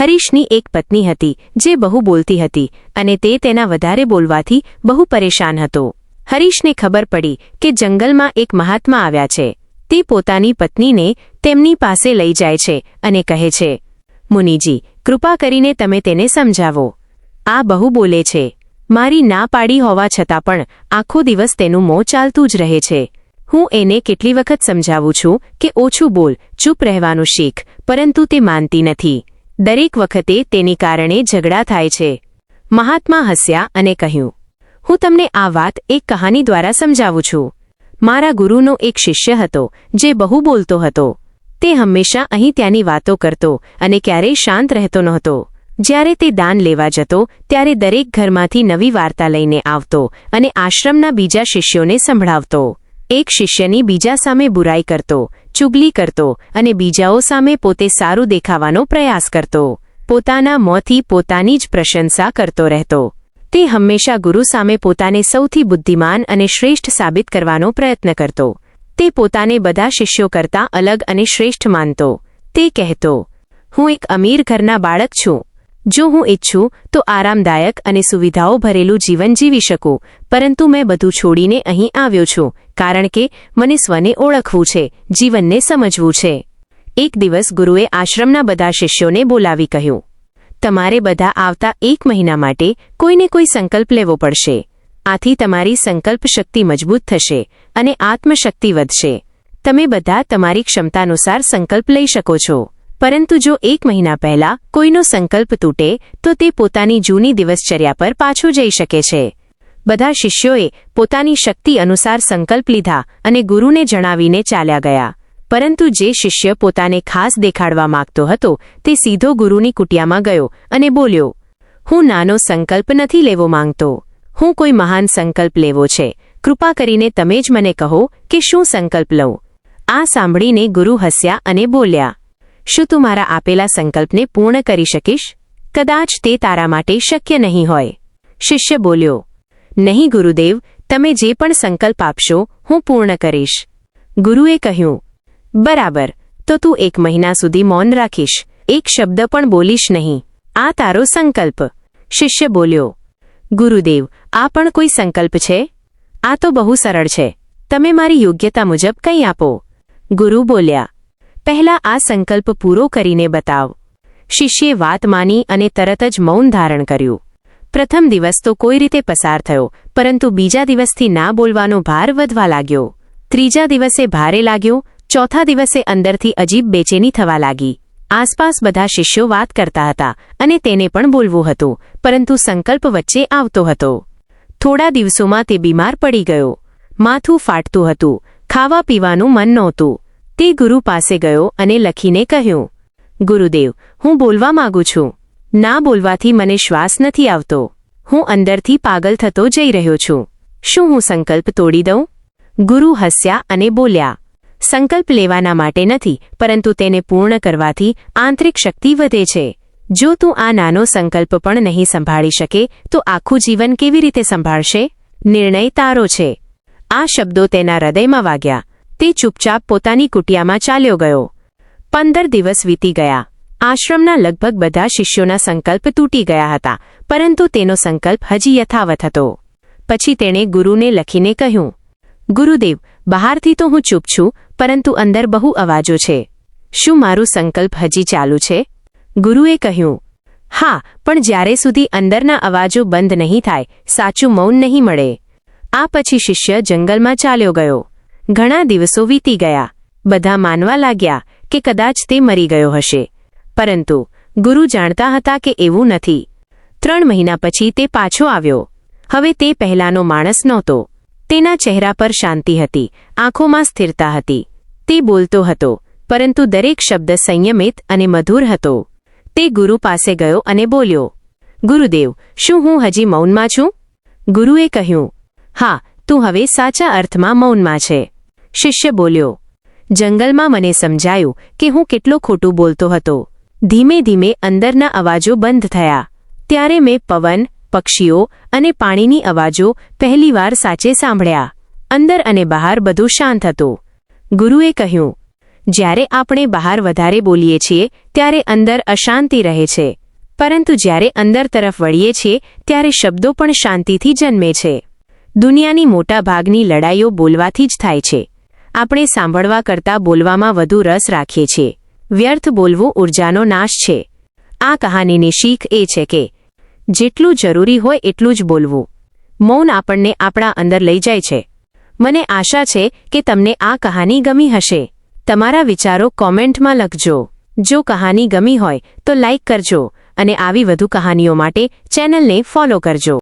હરીશની એક પત્ની હતી, જે બહુ બોલતી હતી અને તે તેના વધારે બોલવાથી બહુ પરેશાન હતો. હરીશને ખબર પડી કે જંગલમાં એક મહાત્મા આવ્યા છે. તે પોતાની પત્નીને તેમની પાસે લઈ જાય છે અને કહે છે, મુનિજી, કૃપા કરીને તમે તેને સમજાવો. આ બહુ બોલે છે. મારી ના પાડી હોવા છતાં પણ આખો દિવસ તેનું મોં ચાલતું જ રહે છે. હું એને કેટલી વખત સમજાવું છું કે ઓછું બોલ, ચૂપ રહેવાનું શીખ, પરંતુ તે માનતી નથી. દરેક વખતે તેની કારણે ઝઘડા થાય છે. મહાત્મા હસ્યા અને કહ્યું, હું તમને આ વાત એક કહાની દ્વારા સમજાવું છું. મારા ગુરુનો એક શિષ્ય હતો, જે બહુ બોલતો હતો. તે હંમેશા અહીં ત્યાંની વાતો કરતો અને ક્યારેય શાંત રહેતો નહોતો. જ્યારે તે દાન લેવા જતો, ત્યારે દરેક ઘરમાંથી નવી વાર્તા લઈને આવતો અને આશ્રમના બીજા શિષ્યોને સંભળાવતો. એક શિષ્યની બીજા સામે બુરાઈ કરતો, ચુગલી કરતો અને બીજાઓ સામે પોતે સારું દેખાવાનો પ્રયાસ કરતો. પોતાના મોંથી પોતાની જ પ્રશંસા કરતો રહેતો. તે હંમેશા ગુરુ સામે પોતાને સૌથી બુદ્ધિમાન અને શ્રેષ્ઠ સાબિત કરવાનો પ્રયત્ન કરતો. તે પોતાને બધા શિષ્યો કરતાં અલગ અને શ્રેષ્ઠ માનતો. તે કહેતો, હું એક અમીર ઘરના બાળક છું. જો હું ઈચ્છું, તો આરામદાયક અને સુવિધાઓ ભરેલું જીવન જીવી શકું, પરંતુ મેં બધું છોડીને અહીં આવ્યો છું. કારણ કે મને સ્વને ઓળખવું છે, જીવનને સમજવું છે. એક દિવસ ગુરુએ આશ્રમના બધા શિષ્યોને બોલાવી કહ્યું, તમારે બધા આવતા એક મહિના માટે કોઈને કોઈ સંકલ્પ લેવો પડશે. આથી તમારી સંકલ્પ શક્તિ મજબૂત થશે અને આત્મશક્તિ વધશે. તમે બધા તમારી ક્ષમતાનુસાર સંકલ્પ લઈ શકો છો. પરંતુ જો એક મહિના પહેલા કોઈનો સંકલ્પ તૂટે, તો તે પોતાની જૂની દિવસચર્યા પર પાછું જઈ શકે છે. બધા શિષ્યોએ પોતાની શક્તિ અનુસાર સંકલ્પ લીધા અને ગુરુને જણાવીને ચાલ્યા ગયા. પરંતુ જે શિષ્ય પોતાને ખાસ દેખાડવા માંગતો હતો, તે સીધો ગુરુની કુટિયામાં ગયો અને બોલ્યો, હું નાનો સંકલ્પ નથી લેવો માંગતો. હું કોઈ મહાન સંકલ્પ લેવો છે. કૃપા કરીને તમે જ મને કહો કે શું સંકલ્પ લઉં. આ સાંભળીને ગુરુ હસ્યા અને બોલ્યા, શું તું મારા આપેલા સંકલ્પને પૂર્ણ કરી શકીશ? કદાચ તે તારા માટે શક્ય નહીં હોય. શિષ્ય બોલ્યો નહીં ગુરુદેવ, તમે જે પણ સંકલ્પ આપશો, હું પૂર્ણ કરીશ. ગુરુએ કહ્યું, બરાબર, તો તું એક મહિના સુધી મૌન રાખીશ, એક શબ્દ પણ બોલીશ નહીં. આ તારો સંકલ્પ. શિષ્ય બોલ્યો, ગુરુદેવ, આ પણ કોઈ સંકલ્પ છે? આ તો બહુ સરળ છે. તમે મારી યોગ્યતા મુજબ કંઈ આપો. ગુરુ બોલ્યા, પહેલા આ સંકલ્પ પૂરો કરીને બતાવ. શિષ્યે વાત માની અને તરત જ મૌન ધારણ કર્યું. પ્રથમ દિવસ તો કોઈ રીતે પસાર થયો, પરંતુ બીજા દિવસથી ના બોલવાનો ભાર વધવા લાગ્યો. ત્રીજા દિવસે ભારે લાગ્યો, ચોથા દિવસે અંદરથી અજીબ બેચેની થવા લાગી. આસપાસ બધા શિષ્યો વાત કરતા હતા અને તેને પણ બોલવું હતું, પરંતુ સંકલ્પ વચ્ચે આવતો હતો. થોડા દિવસોમાં તે બીમાર પડી ગયો. માથું ફાટતું હતું, ખાવા પીવાનું મન નહોતું. તે ગુરુ પાસે ગયો અને લખીને કહ્યું, ગુરુદેવ, હું બોલવા માંગુ છું. ના બોલવાથી મને શ્વાસ નથી આવતો. હું અંદરથી પાગલ થતો જઈ રહ્યો છું. શું હું સંકલ્પ તોડી દઉં? ગુરુ હસ્યા અને બોલ્યા, સંકલ્પ લેવાના માટે નથી, પરંતુ તેને પૂર્ણ કરવાથી આંતરિક શક્તિ વધે છે. જો તું આ નાનો સંકલ્પ પણ નહીં સંભાળી શકે, તો આખું જીવન કેવી રીતે સંભાળશે? નિર્ણય તારો છે. આ શબ્દો તેના હૃદયમાં વાગ્યા. તે ચૂપચાપ પોતાની કુટિયામાં ચાલ્યો ગયો. પંદર દિવસ વીતી ગયા. આશ્રમના લગભગ બધા શિષ્યોના સંકલ્પ તૂટી ગયા હતા, પરંતુ તેનો સંકલ્પ હજી યથાવત હતો. પછી તેણે ગુરુને લખીને કહ્યું, ગુરુદેવ, બહારથી તો હું ચૂપ છું, પરંતુ અંદર બહુ અવાજો છે. શું મારું સંકલ્પ હજી ચાલુ છે? ગુરુએ કહ્યું, હા, પણ જ્યારે સુધી અંદરના અવાજો બંધ નહીં થાય, સાચું મૌન નહીં મળે. આ પછી શિષ્ય જંગલમાં ચાલ્યો ગયો. ઘણા દિવસો વીતી ગયા. બધા માનવા લાગ્યા કે કદાચ તે મરી ગયો હશે. પરંતુ ગુરુ જાણતા હતા કે એવું નથી. ત્રણ મહિના પછી તે પાછો આવ્યો. હવે તે પહેલાનો માણસ નહોતો. તેના ચહેરા પર શાંતિ હતી, આંખોમાં સ્થિરતા હતી. તે બોલતો હતો, પરંતુ દરેક શબ્દ સંયમિત અને મધુર હતો. તે ગુરુ પાસે ગયો અને બોલ્યો, ગુરુદેવ, શું હું હજી મૌનમાં છું? ગુરુએ કહ્યું, હા, તું હવે સાચા અર્થમાં મૌનમાં છે. શિષ્ય બોલ્યો, જંગલમાં મને સમજાયું કે હું કેટલો ખોટું બોલતો હતો. ધીમે ધીમે અંદરના અવાજો બંધ થયા. ત્યારે મેં પવન, પક્ષીઓ અને પાણીની અવાજો પહેલીવાર સાચે સાંભળ્યા. અંદર અને બહાર બધું શાંત હતું. ગુરુએ કહ્યું, જ્યારે આપણે બહાર વધારે બોલીએ છીએ, ત્યારે અંદર અશાંતિ રહે છે. પરંતુ જ્યારે અંદર તરફ વળીએ છીએ, ત્યારે શબ્દો પણ શાંતિથી જન્મે છે. દુનિયાની મોટા ભાગની લડાઈઓ બોલવાથી જ થાય છે. આપણે સાંભળવા કરતાં બોલવામાં વધુ રસ રાખીએ છીએ. વ્યર્થ બોલવું ઉર્જાનો નાશ છે. આ કહાનીની શીખ એ છે કે, જેટલું જરૂરી હોય એટલું જ બોલવું. મૌન આપણને આપણા અંદર લઈ જાય છે. મને આશા છે કે તમને આ કહાની ગમી હશે. તમારા વિચારો કોમેન્ટમાં લખજો. જો કહાની ગમી હોય તો લાઇક કરજો અને આવી વધુ કહાનીઓ માટે ચેનલને ફોલો કરજો.